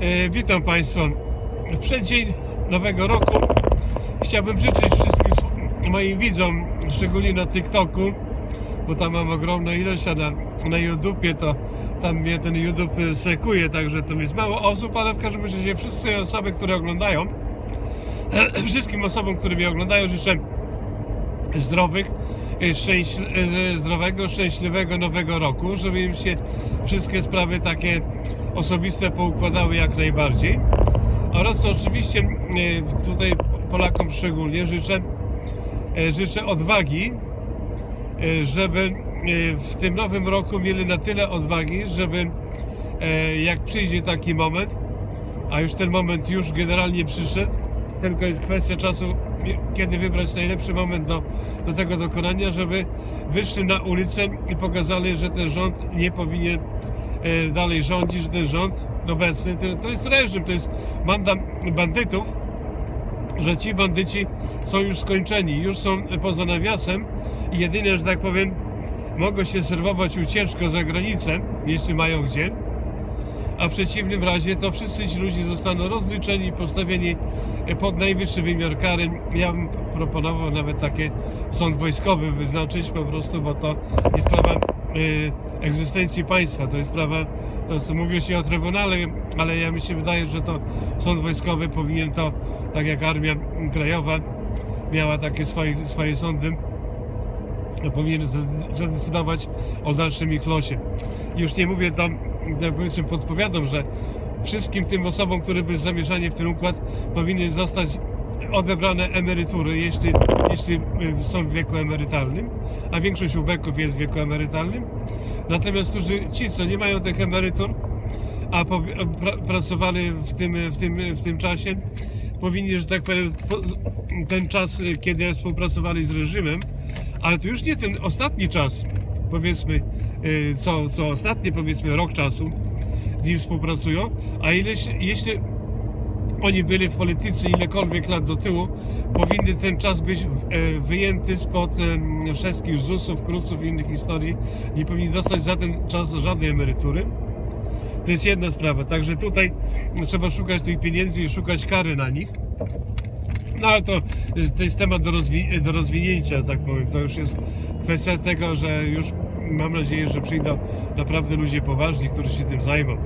E, Witam Państwa. W przeddzień Nowego Roku chciałbym życzyć wszystkim moim widzom, szczególnie na TikToku, bo tam mam ogromną ilość, a na, na YouTubie to tam mnie ten YouTube sekuje, także to jest mało osób, ale w każdym razie wszystkie osoby, które oglądają, wszystkim osobom, które mnie oglądają, życzę zdrowych, e, szczęś, e, zdrowego, szczęśliwego nowego roku, żeby im się wszystkie sprawy takie osobiste poukładały jak najbardziej. Oraz oczywiście e, tutaj Polakom szczególnie życzę, e, życzę odwagi, e, żeby w tym nowym roku mieli na tyle odwagi, żeby jak przyjdzie taki moment, a już ten moment już generalnie przyszedł, tylko jest kwestia czasu, kiedy wybrać najlepszy moment do, do tego dokonania, żeby wyszli na ulicę i pokazali, że ten rząd nie powinien dalej rządzić, że ten rząd obecny to, jest reżim, to jest banda bandytów, że ci bandyci są już skończeni, już są poza nawiasem i jedynie, że tak powiem, mogą się serwować ucieczkę za granicę, jeśli mają gdzie a w przeciwnym razie to wszyscy ci ludzie zostaną rozliczeni, postawieni pod najwyższy wymiar kary. Ja bym proponował nawet takie sąd wojskowy wyznaczyć po prostu, bo to jest sprawa y, egzystencji państwa, to jest sprawa, to jest, mówi się o Trybunale, ale ja mi się wydaje, że to sąd wojskowy powinien to, tak jak Armia Krajowa miała takie swoje, swoje sądy, powinien zadecydować o dalszym ich losie. Już nie mówię tam, tak powiedzmy podpowiadam, że wszystkim tym osobom, które były zamieszani w ten układ, powinny zostać odebrane emerytury, jeśli, jeśli y, są w wieku emerytalnym, a większość ubeków jest w wieku emerytalnym. Natomiast ci, co nie mają tych emerytur, a pracowali w tym, w, tym, w tym czasie, powinni, że tak powiem, po, ten czas, y, kiedy współpracowali z reżimem, ale to już nie ten ostatni czas, powiedzmy, y, co, co ostatni, powiedzmy, rok czasu z nim współpracują, a ileś, jeśli oni byli w polityce ilekolwiek lat do tyłu, powinny ten czas być e, wyjęty spod e, wszystkich ZUS-ów, KRUS-ów i innych historii. Nie powinni dostać za ten czas żadnej emerytury. To jest jedna sprawa. Także tutaj trzeba szukać tych pieniędzy i szukać kary na nich. No ale to, to jest temat do, rozwi- do rozwinięcia, tak powiem. To już jest kwestia tego, że już mam nadzieję, że przyjdą naprawdę ludzie poważni, którzy się tym zajmą.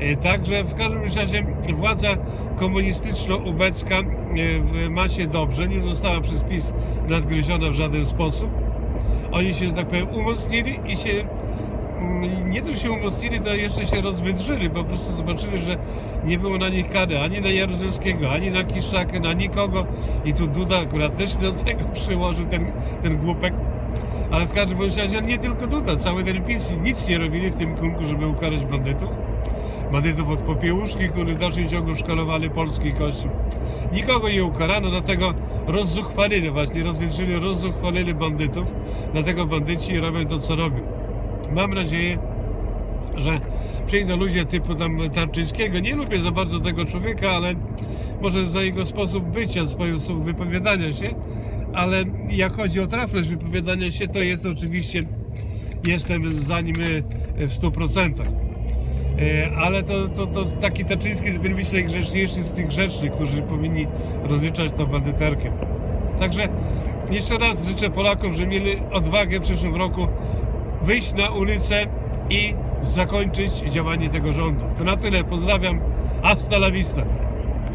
E, Także w każdym razie władza komunistyczno-ubecka e, ma się dobrze, nie została przez PiS nadgryziona w żaden sposób. Oni się, że tak powiem, umocnili i się mm, nie tylko się umocnili, to jeszcze się rozwydrzyli, po prostu zobaczyli, że nie było na nich kary ani na Jaruzelskiego, ani na Kiszczakę, na nikogo i tu Duda akurat też do tego przyłożył ten, ten głupek. Ale w każdym razie nie tylko Duda, cały ten PiS nic nie robili w tym kierunku, żeby ukarać bandytów. Bandytów od popiełuszki, którzy w dalszym ciągu szkalowali polski kościół. Nikogo nie ukarano, dlatego rozzuchwalili właśnie, rozwietrzyli, rozzuchwalili bandytów, dlatego bandyci robią to, co robią. Mam nadzieję, że przyjdą ludzie typu tam Tarczyńskiego. Nie lubię za bardzo tego człowieka, ale może za jego sposób bycia, sposób wypowiadania się, ale jak chodzi o trafność wypowiadania się, to jest oczywiście, jestem za nim w 100%. E, Ale to, to, to taki Tarczyński to być najgrzeczniejszy z tych grzecznych, którzy powinni rozliczać to bandyterkiem. Także jeszcze raz życzę Polakom, że mieli odwagę w przyszłym roku wyjść na ulicę i zakończyć działanie tego rządu. To na tyle. Pozdrawiam. Hasta la vista.